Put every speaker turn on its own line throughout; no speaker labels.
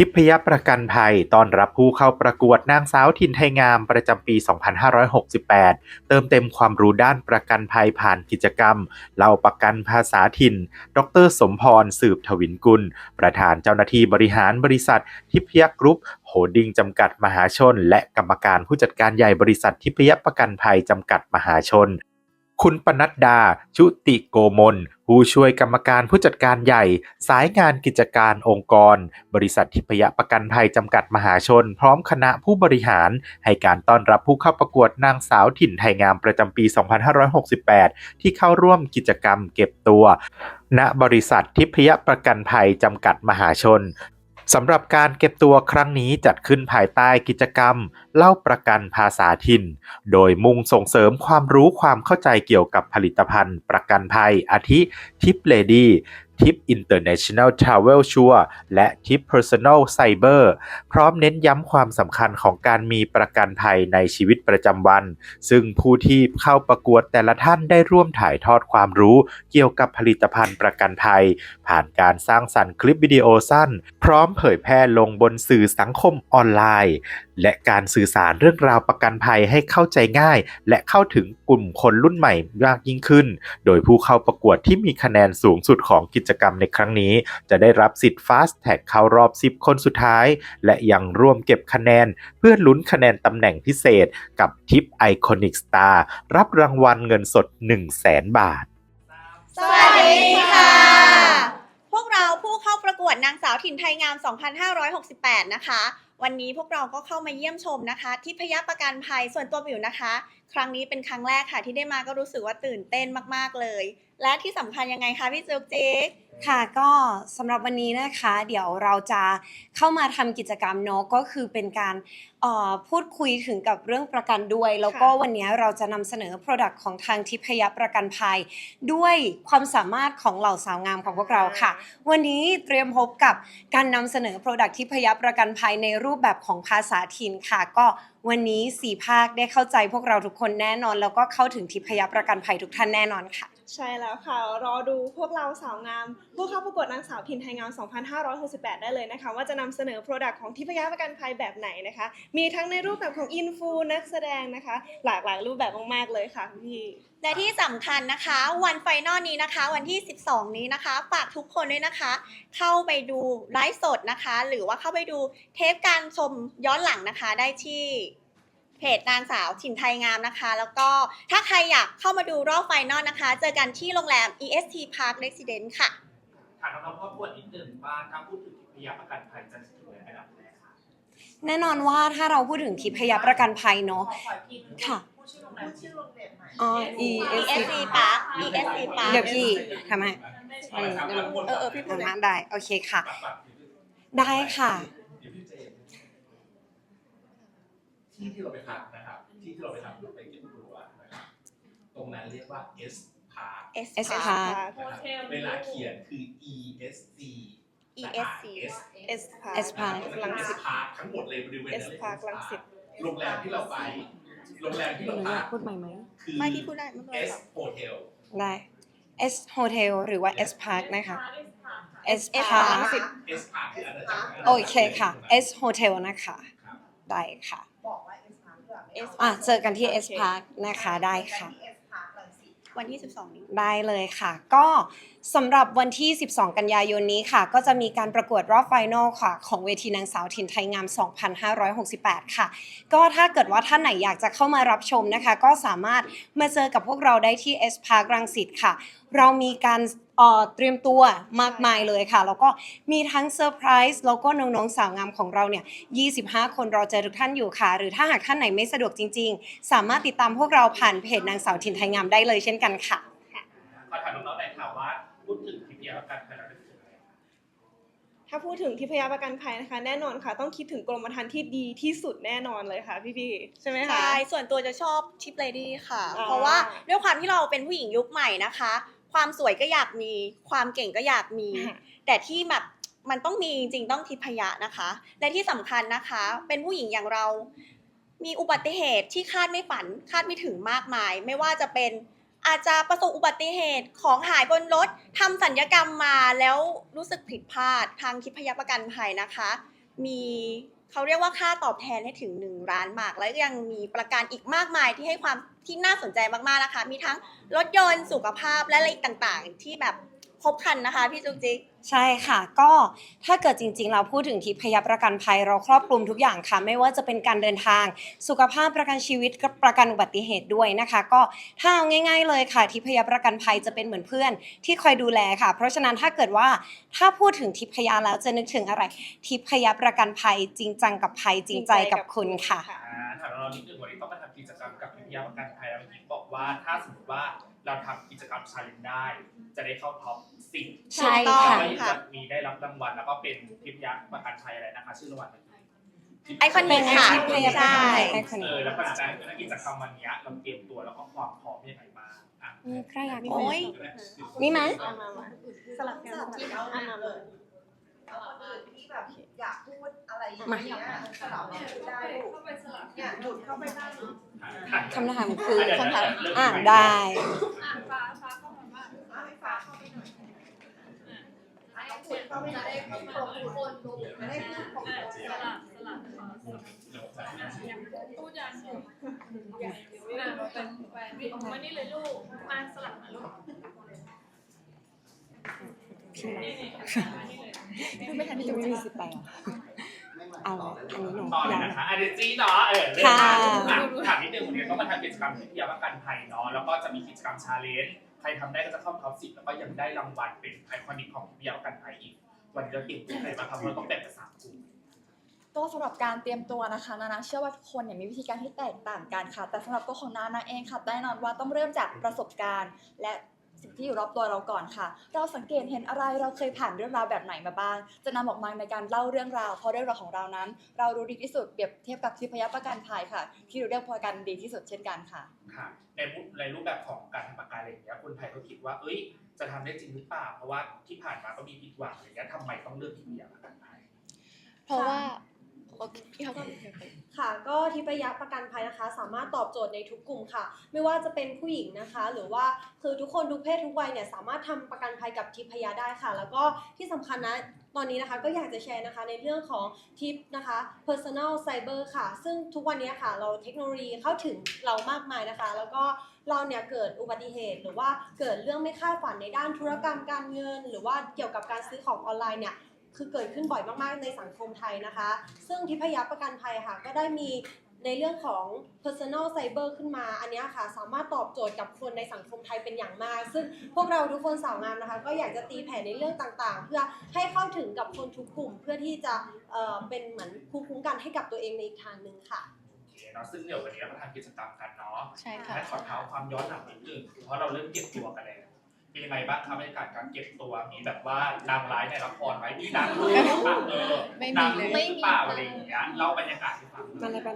ทิพยประกันภัยต้อนรับผู้เข้าประกวดนางสาวถิ่นไทยงามประจำปี 2568 เติมเต็มความรู้ด้านประกันภัยผ่านกิจกรรมเล่าประกันภาษาถิ่น ดร สมพร สืบทวินกุล ประธานเจ้าหน้าที่บริหารบริษัท ทิพยกรุ๊ปโฮดดิ้งจำกัดมหาชน และกรรมการผู้จัดการใหญ่บริษัททิพยประกันภัยจำกัดมหาชน คุณปนัดดา ชุติโกมล ผู้ช่วยกรรมการผู้จัดการใหญ่ สายงานกิจการองค์กร บริษัททิพยประกันภัยจำกัดมหาชน พร้อมคณะผู้บริหาร ให้การต้อนรับผู้เข้าประกวดนางสาวถิ่นไทยงามประจำปี 2568 ที่เข้าร่วมกิจกรรมเก็บตัว ณบริษัททิพยประกันภัยจำกัดมหาชน สำหรับการเก็บตัวครั้งนี้จัดขึ้นภายใต้กิจกรรม เล่าประกันภาษาถิ่น โดยมุ่งส่งเสริมความรู้ความเข้าใจเกี่ยวกับผลิตภัณฑ์ ประกันภัยอาทิทิปเลดี้ทิป International Travel Sure และทิป Personal Cyber พร้อมเน้นย้ำความสำคัญของการมีประกันภัยในชีวิตประจำวัน ซึ่งผู้ที่เข้าประกวดแต่ละท่านได้ร่วมถ่ายทอดความรู้ เกี่ยวกับผลิตภัณฑ์ประกันภัย ผ่านการสร้างสรรค์คลิปวิดีโอสั้น พร้อมเผยแพร่ลงบนสื่อสังคมออนไลน์ และการสื่อสารเรื่องราวประกันภัยให้เข้าใจง่าย และเข้าถึงกลุ่มคนรุ่นใหม่มากยิ่งขึ้น โดยผู้เข้าประกวดที่มีคะแนนสูงสุดของกิจกรรมในครั้งนี้ จะได้รับสิทธิ์ Fast Tag เข้ารอบ 10 คนสุดท้าย และยังร่วมเก็บคะแนน เพื่อลุ้นคะแนนตำแหน่งพิเศษ กับทิป Iconic Star รับรางวัลเงินสด 1 0 0 0 0แสนบาท
สวัสดีค่ะ เราผู้เข้าประกวดนางสาวถิ่นไทยงาม 2568 นะคะ วันนี้พวกเราก็เข้ามาเยี่ยมชมนะคะ ที่พยาประกันภัยส่วนตัวบิวนะคะ ครั้งนี้เป็นครั้งแรกค่ะ ที่ได้มาก็รู้สึกว่าตื่นเต้นมากๆเลย และที่สำคัญยังไงคะพี่จุ๊กจิ๊ก
ค่ะก็สำหรับวันนี้นะคะ เดี๋ยวเราจะเข้ามาทำกิจกรรมเนาะก็คือเป็นการเอ่อพูดคุยถึงกับเรื่องประกันด้วย แล้วก็วันนี้เราจะนำเสนอ Product ของทางทิพยประกันภัย ด้วยความสามารถของเหล่าสาวงามของพวกเราค่ะ วันนี้เตรียมพบกับการนำเสนอ Product ทิพยประกันภัยในรูปรูปแบบของภาษาถิ่นค่ะ ก็วันนี้สี่ภาคได้เข้าใจพวกเราทุกคนแน่นอน แล้วก็เข้าถึงทิพยประกันภัยทุกท่านแน่นอนค่ะ
ใช่แล้วค่ะ รอดูพวกเราสาวงาม ผู้เข้าประกวดนางสาวถิ่นไทยงาม 2568 ได้เลยนะคะ ว่าจะนำเสนอ Product ของทิพยประกันภัยแบบไหนนะคะ มีทั้งในรูปแบบของอินฟูนักแสดงนะคะ หลากหลายรูปแบบมากๆเลยค่ะพี่
และที่สำคัญนะคะ วันไฟนอลนี้นะคะ วันที่ 12 นี้นะคะฝากทุกคนด้วยนะคะ เข้าไปดูไลฟ์สดนะคะ หรือว่าเข้าไปดูเทปการชมย้อนหลังนะคะได้ที่ เพจนางสาวถิ่นไทยงามนะคะ แล้วก็ถ้าใครอยากเข้ามาดูรอบไฟนอลนะคะ เจอกันที่โรงแรม EST Park Residence ค่ะ
ถามน้องๆครอบครัวนิดนึงว่าถ้าพูดถึงทิพยประกันภัยจะถึงในระดับไหนคะ
แน่นอนว่าถ้าเราพูดถึงทิพยประกันภัยเนาะ ค่ะอ๋อ ESC
ESC Park ESC Park
เดี๋ยวพี่ทำให้
เออ
เออเออพี่พูดเลย
ทำให้ได้ โอเคค่ะ ได้ค่ะ
ที่ที่เราไปพักนะครับ ที่ที่เราไปทำไปกินตัวนะครับตรงนั้นเรียกว่า S Park
S
S
Park
Park
นะครับเวลาเขียนคือ E S C
ESC
S Park
S Park
ลังสิต
พาร์คทั้งหมดเลยบริเวณนั้น
S
เลย
Park รังสิต
โรงแรมที่เราไปโรงแรมที่เราพัก
พูดใหม่ไหม
คือ
ไม่พี่พูดได้ไม่เป็นไร
S Hotel
ได้ S Hotel หรือว่า S Park นะคะ S
S
Park
Park
S Park คืออาณาจักร
โอเคค่ะ S Hotel นะคะ
ครับ
ได้ค่ะ
S
อะเจอกันที่ S Park นะคะได้ค่ะ
วันที่ 12 นี้
ได้เลยค่ะ ก็สำหรับวันที่ 12 กันยายนนี้ค่ะ ก็จะมีการประกวดรอบไฟนอลค่ะ ของเวทีนางสาวถิ่นไทยงาม 2568 ค่ะ ก็ถ้าเกิดว่าท่านไหนอยากจะเข้ามารับชมนะคะ ก็สามารถมาเจอกับพวกเราได้ที่ S Park รังสิตค่ะ เรามีการ เอ่อเตรียมตัวมากมายเลยค่ะ แล้วก็มีทั้งเซอร์ไพรส์แล้วก็น้องๆสาวงามของเราเนี่ย 25 คนรอเจอทุกท่านอยู่ค่ะ หรือถ้าหากท่านไหนไม่สะดวกจริง ๆ สามารถติดตามพวกเราผ่านเพจนางสาวถิ่นไทยงามได้เลยเช่นกันค่ะ
ขอถามน้องๆหน่อยค่ะว่าพูดถึงทิพยประกันภัยเราได้ถึงอะไร
ถ้าพูดถึงทิพยประกันภัยนะคะ แน่นอนค่ะ ต้องคิดถึงกรมธรรม์ที่ดีที่สุดแน่นอนเลยค่ะพี่พี่ๆใช่ไหมคะ
ใช่ ส่วนตัวจะชอบชิปเลดี้ค่ะ
อ่า
เพราะว่าด้วยความที่เราเป็นผู้หญิงยุคใหม่นะคะ ความสวยก็อยากมี ความเก่งก็อยากมี แต่ที่แบบมันต้องมีจริงๆต้องทิพยะนะคะ และที่สำคัญนะคะ เป็นผู้หญิงอย่างเรา มีอุบัติเหตุที่คาดไม่ฝันคาดไม่ถึงมากมาย ไม่ว่าจะเป็นอาจจะประสบอุบัติเหตุของหายบนรถทำสัญญกรรมมาแล้วรู้สึกผิดพลาดทางทิพยประกันภัยนะคะ มี เขาเรียกว่าค่าตอบแทนให้ถึง1ล้านบาทแล้วยังมีประกันอีกมากมายที่ให้ความที่น่าสนใจมากๆนะคะ มีทั้งรถยนต์สุขภาพและอะไรอีกต่างๆ ที่แบบ บครันนะคะพี่จุ๊กจิ๊ก
ใช่ค่ะ ก็ถ้าเกิดจริงๆ เราพูดถึงทิพยประกันภัยเราครอบคลุมทุกอย่างค่ะ ไม่ว่าจะเป็นการเดินทาง สุขภาพประกันชีวิตกับประกันอุบัติเหตุด้วยนะคะ ก็ถ้าเอาง่าย ๆ เลยค่ะ ทิพยประกันภัยจะเป็นเหมือนเพื่อน ที่คอยดูแลค่ะ เพราะฉะนั้นถ้าเกิดว่าถ้าพูดถึงทิพยแล้วจะนึกถึงอะไร ทิพยประกันภัยจริงจังกับภัยจริงใจกับคุณค่ะ
อ่าถามเรานิดนึงวันนี้ต้องมาทำกิจกรรมกับวิทยาประกันภัยแล้วเมื่อกี้บอกว่าถ้าสมมติว่าเราทำกิจกรรมชาเลนจ์ได้ จะได้เข้าท็อป สิบ
ใช่
ถูกต้อง
ค่ะ
แล้วก็
ค่ะ
มีได้รับรางวัลแล้วก็เป็นทิพยประกันภัยอะไรนะคะ ชื่อรางวัล
ไอคอนิกค่ะ
ทิพยประกันภัยไอคอ
เอ
นิ
อกแล้วก็จะได้กิจกรรมวันเนี้ยเราเตรียมตัวแล้วก็ความพร้อมยังไงบ้างอะ
มีใครอยาก
โอ้ย
มีไหม
เอามามาสลับกันสลับกันเอามามา
ที่แบบอยากพูดอะไรอย่างเงี้ยสลับได้ลูกเนี่ยหยุดเข้าไปได้
คำถามคือ
เดี๋ยว
คำถาม
เริ่ม
อ่า
ใหม่
ได้
ให้ฟ้าเข้าไปหน่อยให้พูดเข้าไป หน่อยให้พูดทุกคนดูไม่ได้พูดของคน
วันนี้เลยลูกมาสลับมาลูก
ไม่ทันที่จะมีสิบแปดเอาอันนี้หนู
ต่อเลยนะคะอันนี้จีเนาะเออเริ่ม
ค่ะ
มาอะถามนิดนึงวันนี้ต้องมาทำกิจกรรมที่พิยาประกันภัยเนาะแล้วก็จะมีกิจกรรมชาเลนจ์ใครทำได้ก็จะเข้าท็อปสิบแล้วก็ยังได้รางวัลเป็นไอคอนิกของพิยาประกันภัยอีก วันนี้เราเตรียมตัวอะไรบ้างครับเพราะเราต้องแบ่งเป็นสามกลุ่ม
ก็สำหรับการเตรียมตัวนะคะนานาเชื่อว่าทุกคนเนี่ยมีวิธีการที่แตกต่างกันค่ะ แต่สำหรับตัวของนานาเองค่ะแน่นอนว่าต้องเริ่มจากประสบการณ์ และ สิ่งที่อยู่รอบตัวเราก่อนค่ะ เราสังเกตเห็นอะไรเราเคยผ่านเรื่องราวแบบไหนมาบ้าง จะนำออกมาในการเล่าเรื่องราวเพราะเรื่องราวของเรานั้น เรารู้ดีที่สุดเปรียบเทียบกับทิพยประกันภัยค่ะ ที่รู้เรื่องประกันดีที่สุดเช่นกันค่ะ
ค่ะในรูปในรูปแบบของการทำประกันอะไรอย่างเงี้ยคนไทยก็คิดว่า เอ้ย จะทำได้จริงหรือเปล่าเพราะว่าที่ผ่านมาก็มีผิดหวังอะไรเงี้ยทำไมต้องเลือกพิยาประกันภัย
เพราะว่าโอเค พี่เขาก็
ค่ะ ก็ทิพยประกันภัยนะคะ สามารถตอบโจทย์ในทุกกลุ่มค่ะ ไม่ว่าจะเป็นผู้หญิงนะคะ หรือว่าคือทุกคนทุกเพศทุกวัยเนี่ยสามารถทำประกันภัยกับทิพยได้ค่ะ แล้วก็ที่สำคัญนะตอนนี้นะคะก็อยากจะแชร์นะคะในเรื่องของทิปนะคะ personal cyber ค่ะ ซึ่งทุกวันนี้ค่ะ เราเทคโนโลยีเข้าถึงเรามากมายนะคะ แล้วก็เราเนี่ยเกิดอุบัติเหตุ หรือว่าเกิดเรื่องไม่คาดฝันในด้านธุรกรรมการเงิน หรือว่าเกี่ยวกับการซื้อของออนไลน์เนี่ย คือเกิดขึ้นบ่อยมากๆในสังคมไทยนะคะ ซึ่งทิพยประกันภัยค่ะก็ได้มีในเรื่องของ personal cyber ขึ้นมา อันเนี้ยค่ะสามารถตอบโจทย์กับคนในสังคมไทยเป็นอย่างมาก ซึ่งพวกเราทุกคนสาวงามนะคะ ก็อยากจะตีแผ่ในเรื่องต่างๆ เพื่อให้เข้าถึงกับคนทุกกลุ่ม เพื่อที่จะเอ่อเป็นเหมือนภูมิคุ้มกันให้กับตัวเองในอีกทางหนึ่งค่ะ
โอเคเนาะซึ่งเดี๋ยววันนี้เราก็ทำกิจกรรมกันเนาะ
ใช่ค่ะ
ให้ขอเท้าความย้อนหลังนิดนึงเพราะเราเริ่มเก็บตัวกันแล้ว เป็นยังไงบ้างครับบรรยากาศการเก็บตัวมีแบบว่านางร้ายในละครไหมมีนางรู้หรือเปล่าเออ
ไม่มี
นาง
เลย
รู้หรือเปล่าอะไรอย่างเงี้ยเล่าบรรยากาศให้ฟัง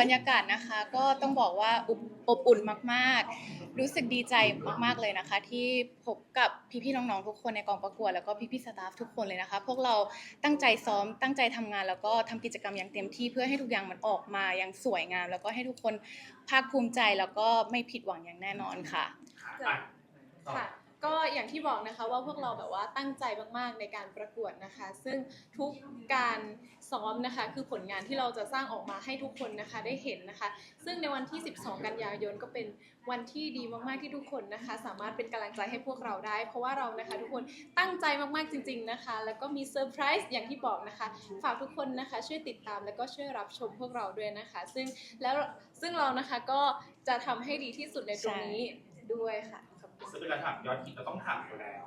บรรยากาศนะคะก็ต้องบอกว่าอบอบอุ่นมากๆ รู้สึกดีใจมากๆเลยนะคะ ที่พบกับพี่ๆน้องๆทุกคนในกองประกวดแล้วก็พี่ๆสตาฟทุกคนเลยนะคะ พวกเราตั้งใจซ้อมตั้งใจทำงานแล้วก็ทำกิจกรรมอย่างเต็มที่เพื่อให้ทุกอย่างมันออกมาอย่างสวยงาม แล้วก็ให้ทุกคนภาคภูมิใจแล้วก็ไม่ผิดหวังอย่างแน่นอนค่ะ
อะต่อ
ค่ะ ก็อย่างที่บอกนะคะว่าพวกเราแบบว่าตั้งใจมากๆในการประกวดนะคะ ซึ่งทุกการซ้อมนะคะคือผลงานที่เราจะสร้างออกมาให้ทุกคนนะคะได้เห็นนะคะ ซึ่งในวันที่ 12 กันยายนก็เป็นวันที่ดีมากๆที่ทุกคนนะคะ สามารถเป็นกำลังใจให้พวกเราได้ เพราะว่าเรานะคะทุกคนตั้งใจมากๆจริง ๆนะคะ แล้วก็มีเซอร์ไพรส์อย่างที่บอกนะคะ ฝากทุกคนนะคะช่วยติดตามแล้วก็ช่วยรับชมพวกเราด้วยนะคะ ซึ่งแล้วซึ่งเรานะคะก็จะทำให้ดีที่สุดในตรงนี้ด้วยค่ะ
ซึ่งเป็นการถามยอดฮิตเราต้องถามอยู่แล้ว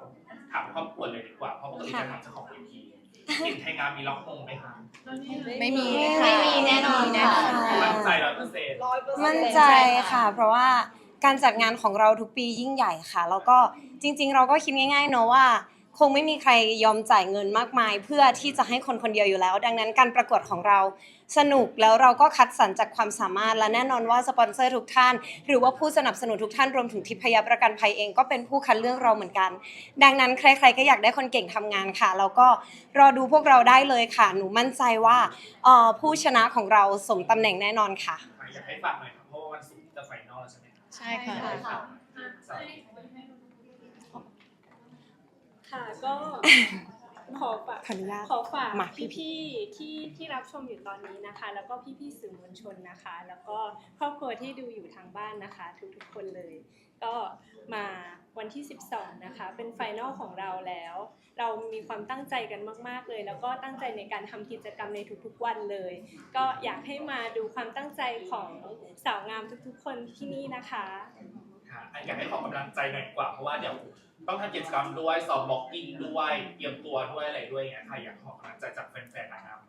ถามครอบครัวเลยดีกว่า เพราะปกติจะถามเจ้าของเวทีกินไทยงามมีล็อกมงไหมคะ
ไม่มี
ไม่มีแน่นอน
แน่นอน
ค่ะ
มั่นใจร้อยเปอร์เซ็นต์
ร้อยเปอร์เซ็นต์
มั่นใจค่ะ เพราะว่าการจัดงานของเราทุกปียิ่งใหญ่ค่ะ แล้วก็จริง ๆ เราก็คิดง่ายๆเนอะว่า คงไม่มีใครยอมจ่ายเงินมากมาย เพื่อที่จะให้คนคนเดียวอยู่แล้ว ดังนั้นการประกวดของเราสนุกแล้วเราก็คัดสรรจากความสามารถ และแน่นอนว่าสปอนเซอร์ทุกท่าน หรือว่าผู้สนับสนุนทุกท่านรวมถึงทิพยประกันภัยเองก็เป็นผู้คัดเลือกเราเหมือนกัน ดังนั้นใคร ๆ ก็อยากได้คนเก่งทำงานค่ะแล้วก็รอดูพวกเราได้เลยค่ะ หนูมั่นใจว่าเอ่อผู้ชนะของเราสมตำแหน่งแน่นอนค่ะ
อยากให้ฟังหน่อยครับเพราะว่าวันศุกร์จะไฟนอลแล้วใช่ไหมครับ
ใช่ค่ะ
อยากให้ฟังใช่
ค่ะก็
ขอฝาก
ขออนุญาต
ขอฝาก
มาพี่
พี่ๆที่ที่รับชมอยู่ตอนนี้นะคะ แล้วก็พี่ๆสื่อมวลชนนะคะ แล้วก็ครอบครัวที่ดูอยู่ทางบ้านนะคะ ทุกๆคนเลย ก็มาวันที่ 12 นะคะ เป็นไฟนอลของเราแล้ว เรามีความตั้งใจกันมาก ๆเลย แล้วก็ตั้งใจในการทำกิจกรรมในทุกๆวันเลย ก็อยากให้มาดูความตั้งใจของสาวงามทุกๆ คนที่นี่นะคะ
ค่ะอะอยากให้ขอกำลังใจหน่อยดีกว่าเพราะว่าเดี๋ยว ต้องทำกิจกรรมด้วยสอบบล็อกกิ้งด้วยเตรียมตัวด้วยอะไรด้วยอย่างเงี้ยค่ะอยากขอกำลังใจจากแฟนๆนะครับ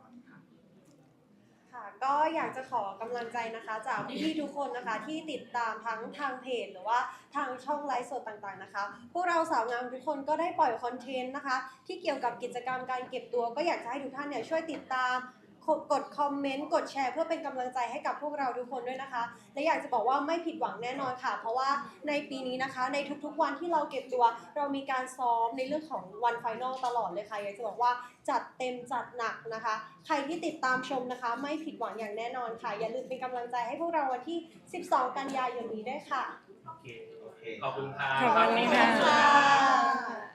ค่ะก็อยากจะขอกำลังใจนะคะ จากพี่ๆทุกคนนะคะที่ติดตามทั้งทางเพจหรือว่าทางช่องไลฟ์สดต่างๆนะคะพวกเราสาวงามทุกคนก็ได้ปล่อยคอนเทนต์นะคะ ที่เกี่ยวกับกิจกรรมการเก็บตัวก็อยากจะให้ทุกท่านเนี่ยช่วยติดตาม กดคอมเมนต์กดแชร์เพื่อเป็นกำลังใจให้กับพวกเราทุกคนด้วยนะคะ และอยากจะบอกว่าไม่ผิดหวังแน่นอนค่ะ เพราะว่าในปีนี้นะคะ ในทุกๆวันที่เราเก็บตัว เรามีการซ้อมในเรื่องของวันไฟนอลตลอดเลยค่ะอยากจะบอกว่าจัดเต็มจัดหนักนะคะ ใครที่ติดตามชมนะคะ ไม่ผิดหวังอย่างแน่นอนค่ะ อย่าลืมเป็นกำลังใจให้พวกเราวันที่ 12 กันยายนนี้ด้วยค่ะ
โอเคขอบคุณค่ะ
ขอบคุณค่ะ
ฝากนี้ด้วย
ค่ะ